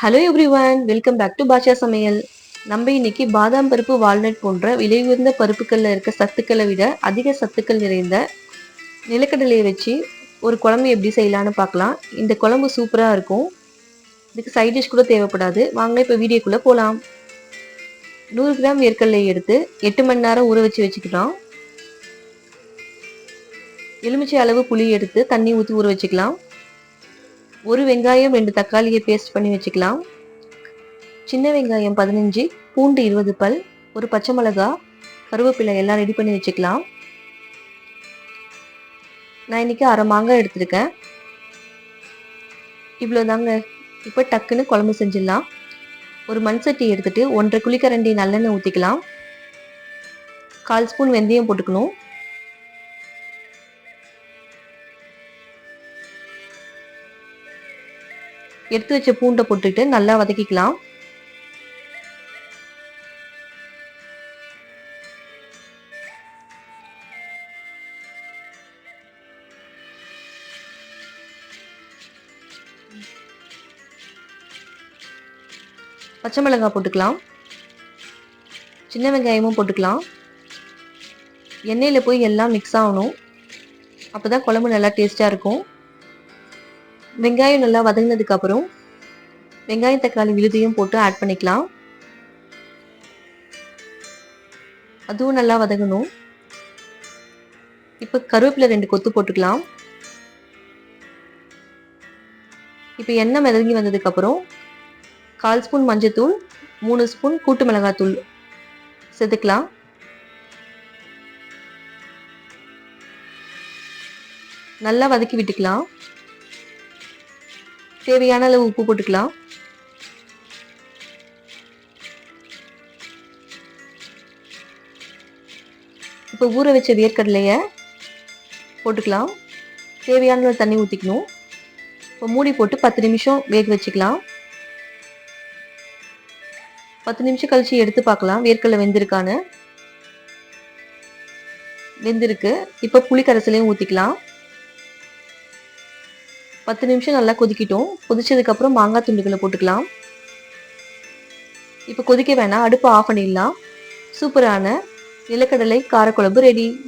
Hello everyone welcome back to Basha சமையல் நம்ம இன்னைக்கு பாதாம் பருப்பு வால்நட் போன்ற விலை உயர்ந்த பருப்புகளில் இருக்க சத்துக்களை விட அதிக சத்துக்கள் நிறைந்த நிலக்கடலையை வச்சு ஒரு குழம்பு எப்படி செய்யலான்னு பார்க்கலாம். இந்த குழம்பு சூப்பராக இருக்கும். இதுக்கு சைட் டிஷ் கூட தேவைப்படாது. வாங்க இப்போ வீடியோக்குள்ளே போகலாம் நூறு கிராம் வேர்க்கடலையை எடுத்து எட்டு மணி நேரம் ஊற வச்சு வச்சுக்கலாம் எலுமிச்சை அளவு புளி எடுத்து தண்ணி ஊற்றி ஊற வச்சுக்கலாம். ஒரு வெங்காயம் ரெண்டு தக்காளியை பேஸ்ட் பண்ணி வச்சுக்கலாம். சின்ன வெங்காயம் பதினஞ்சு பூண்டு இருபது பல் ஒரு பச்சை மிளகா கருவேப்பிலை எல்லாம் ரெடி பண்ணி வச்சுக்கலாம். நான் இன்னைக்கு அரை மாங்காய் எடுத்திருக்கேன். இவ்வளோ தாங்க இப்போ டக்குன்னு குழம்பு செஞ்சிடலாம். ஒரு மண் சட்டி எடுத்துகிட்டு ஒன்றரை குழிக்கரண்டி நல்லெண்ணெய் ஊற்றிக்கலாம் கால் ஸ்பூன் வெந்தயம் போட்டுக்கணும். எடுத்து வச்ச பூண்டை போட்டுட்டு நல்லா வதக்கிக்கலாம். பச்சை மிளகாய் போட்டுக்கலாம். சின்ன வெங்காயமும் போட்டுக்கலாம். எண்ணெயில் போய் எல்லாம் மிக்ஸ் ஆகணும். அப்போ தான் குழம்பு நல்லா டேஸ்ட்டாக இருக்கும். வெங்காயம் நல்லா வதங்கினதுக்கு அப்புறம் வெங்காயம் தக்காளி விழுதையும் போட்டு ஆட் பண்ணிக்கலாம். அதுவும் நல்லா வதங்கணும். இப்போ கருவேப்பிலை ரெண்டு கொத்து போட்டுக்கலாம். இப்போ எண்ணெய் மிதங்கி வந்ததுக்கப்புறம் கால் ஸ்பூன் மஞ்சத்தூள் மூணு ஸ்பூன் கூட்டு மிளகாத்தூள் செதுக்கலாம் நல்லா வதக்கி விட்டுக்கலாம். தேவையான அளவு உப்பு போட்டுக்கலாம். இப்போ ஊற வச்ச வேர்க்கடலையை போட்டுக்கலாம். தேவையான அளவு தண்ணி ஊற்றிக்கணும் இப்போ மூடி போட்டு பத்து நிமிஷம் வேக வச்சுக்கலாம். பத்து நிமிஷம் கழிச்சு எடுத்து பார்க்கலாம். வேர்க்கடலை வெந்திருக்கான்னு. வெந்திருக்கு. இப்போ புளி கரைசலையும் ஊற்றிக்கலாம் பத்து நிமிஷம் நல்லா கொதிக்கிட்டோம். கொதிச்சதுக்கப்புறம் மாங்காய் துண்டுகளை போட்டுக்கலாம். இப்போ கொதிக்க வேணாம். அடுப்பு ஆஃப் பண்ணிடலாம். சூப்பரான நிலக்கடலை காரக்குழம்பு ரெடி